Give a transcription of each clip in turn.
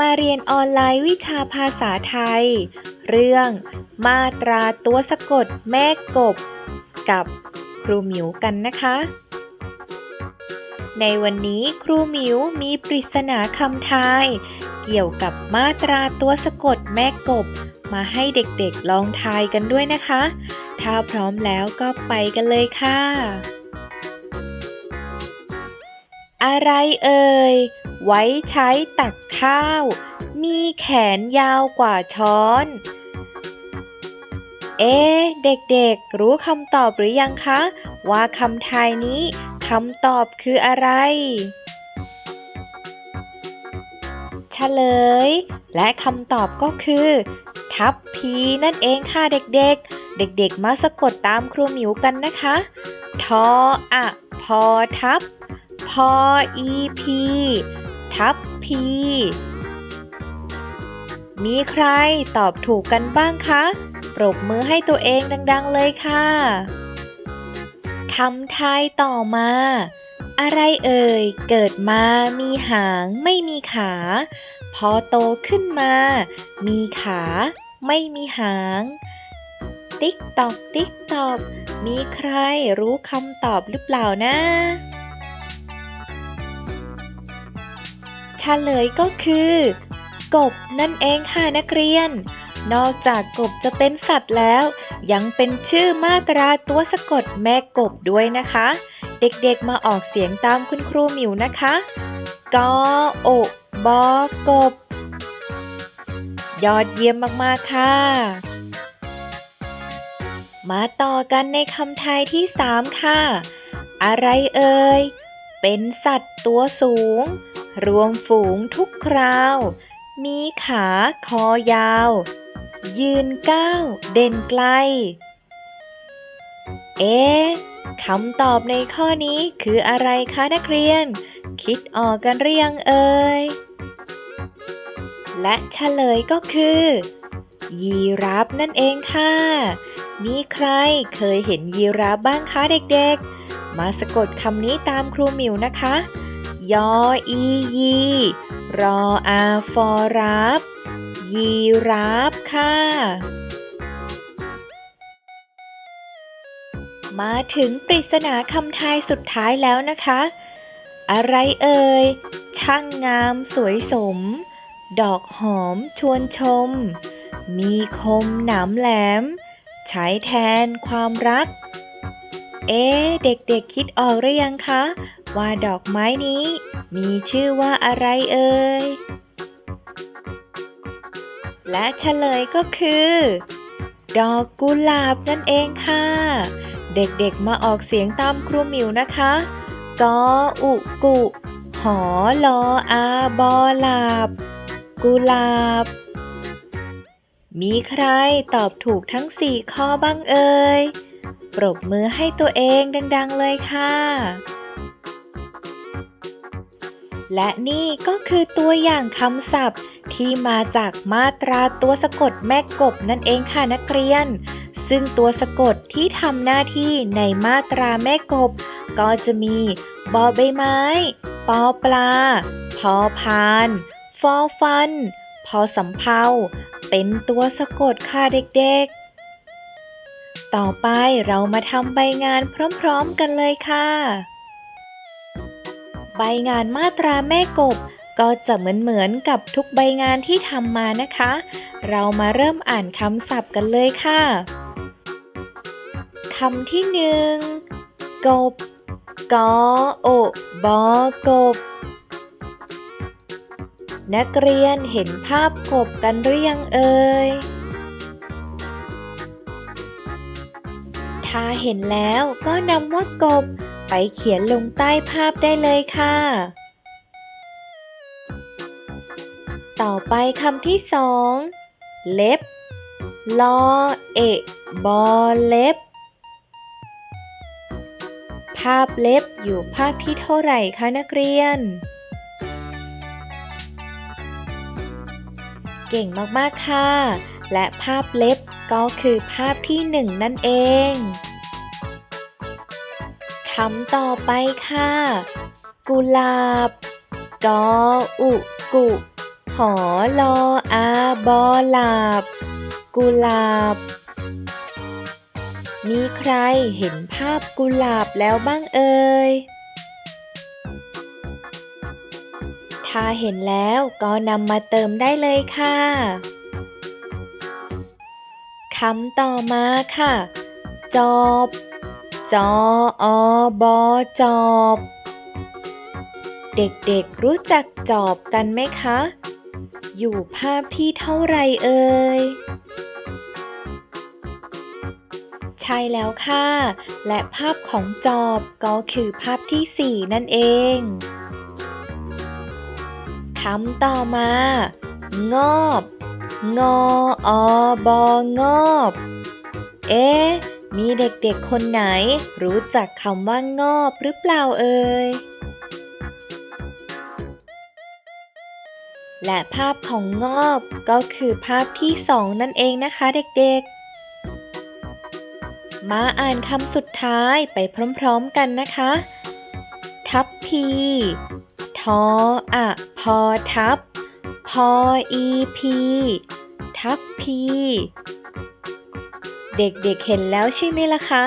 มาเรียนออนไลน์วิชาภาษาไทย เรื่อง มาตราตัวสะกดแม่กบ กับครูหมิวกันนะคะ ในวันนี้ครูหมิวมีปริศนาคำทาย เกี่ยวกับมาตราตัวสะกดแม่กบ มาให้เด็กๆลองทายกันด้วยนะคะ ถ้าพร้อมแล้วก็ไปกันเลยค่ะ อะไรเอ่ย ไว้ใช้ตักข้าว มีแขนยาวกว่าช้อน เอ๊ะเด็กๆ รู้คำตอบหรือยังคะ ว่าคำทายนี้คำตอบคืออะไรเฉลย และคำตอบก็คือ ทับพีนั่นเองค่ะเด็กๆ เด็กๆ มาสะกดตามครูหมิวกันนะคะ ทออะ พอทับ พออีพี ทับพี มีใครตอบถูกกันบ้างคะ ปรบมือให้ตัวเองดังๆเลยค่ะ คำทายต่อมา อะไรเอ่ย เกิดมามีหางไม่มีขา พอโตขึ้นมา มีขา ไม่มีหาง ติ๊กตอกติ๊กตอก มีใครรู้คำตอบหรือเปล่านะ เฉลยก็คือ กบนั่นเองค่ะนักเรียน นอกจากกบจะเป็นสัตว์แล้ว ยังเป็นชื่อมาตราตัวสะกดแม่กบด้วยนะคะ เด็กๆมาออกเสียงตามคุณครูหมิวนะคะกอโอบอกบ ยอดเยี่ยมมากๆค่ะ มาต่อกันในคำไทยที่ 3 ค่ะ อะไรเอ่ย เป็นสัตว์ตัวสูง รวมฝูงทุกคราว มีขาคอยาว ยืนก้าวเด่นไกล เอ๊คำตอบในข้อนี้คืออะไรคะนักเรียน คิดออกกันหรือยังเอ่ย และเฉลยก็คือ ยีราฟนั่นเองค่ะ มีใครเคยเห็นยีราฟบ้างคะเด็กๆ มาสะกดคำนี้ตามครูหมิวนะคะ ยออียี รออาฟอราฟยีราฟค่ะ มาถึงปริศนาคำทายสุดท้ายแล้วนะคะ อะไรเอ่ย ช่างงามสวยสม ดอกหอมชวนชม มีคมหนามแหลม ใช้แทนความรัก เอ๊เด็กๆคิดออกหรือยังคะ ว่าดอกไม้นี้มีชื่อว่าอะไรเอ่ย และเฉลยก็คือ ดอกกุหลาบนั่นเองค่ะ เด็กๆมาออกเสียงตามครูหมิวนะคะ กออุกุ หอลออาบอลาบ กุหลาบ มีใครตอบถูกทั้ง4ข้อบ้างเอ่ย ปรบมือให้ตัวเองดัง ๆ เลยค่ะ และนี่ก็คือตัวอย่างคำศัพท์ ที่มาจากมาตราตัวสะกดแม่กบนั่นเองค่ะนักเรียน ซึ่งตัวสะกดที่ทำหน้าที่ในมาตราแม่กบ ก็จะมีบอใบไม้ ปอปลา พอพาน ฟอฟัน พอสำเภาเป็นตัวสะกดค่ะเด็กๆ ต่อไปเรามาทำใบงานพร้อมๆกันเลยค่ะ ใบงานมาตราแม่กบ ก็จะเหมือนๆกับทุกใบงานที่ทำมานะคะ เรามาเริ่มอ่านคำศัพท์กันเลยค่ะคำที่หนึ่งกบกอโอบอกบ นักเรียนเห็นภาพกบกันหรือยังเอ่ย ถ้าเห็นแล้วก็นำว่ากบ ไปเขียนลงใต้ภาพได้เลยค่ะ ต่อไปคำที่สองเล็บลอเอะบอเล็บ ภาพเล็บอยู่ภาพที่เท่าไหร่คะนักเรียน เก่งมาก ๆ ค่ะ และภาพเล็บก็คือภาพที่หนึ่งนั่นเอง คำต่อไปค่ะ กุหลาบ กออุกุ หอลออาบอหลาบ กุหลาบ มีใครเห็นภาพกุหลาบแล้วบ้างเอ่ย ถ้าเห็นแล้วก็นำมาเติมได้เลยค่ะคำต่อมาค่ะ จอบ จออบอจอบ เด็กๆรู้จักจอบกันไหมคะ อยู่ภาพที่เท่าไรเอ่ย ใช่แล้วค่ะ และภาพของจอบก็คือภาพที่ 4 นั่นเองคำต่อมา งอบ งออบองอบ เอ๊ะ มีเด็กๆคนไหน รู้จักคำว่างอบหรือเปล่าเอ่ย และภาพของงอบก็คือภาพที่สองนั่นเองนะคะเด็กๆ มาอ่านคำสุดท้ายไปพร้อมๆกันนะคะ ทับพี ทออะพอทับ พออีพี ทับพี เด็กๆเเห็นแล้วใช่ไหมล่ะคะ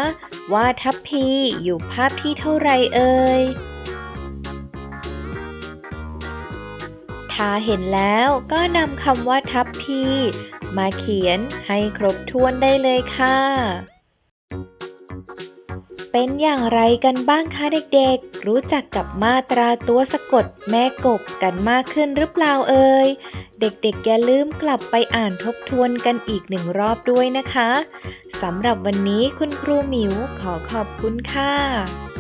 ว่าทับพีอยู่ภาพที่เท่าไรเอ่ยถ้าเห็นแล้วก็นำคำว่าทับพีมาเขียนให้ครบถ้วนได้เลยค่ะ เป็นอย่างไรกันบ้างคะเด็กๆ รู้จักกับมาตราตัวสะกดแม่กบกันมากขึ้นหรือเปล่าเอ่ย เด็กๆอย่าลืมกลับไปอ่านทบทวนกันอีกหนึ่งรอบด้วยนะคะ สำหรับวันนี้คุณครูหมิวขอขอบคุณค่ะ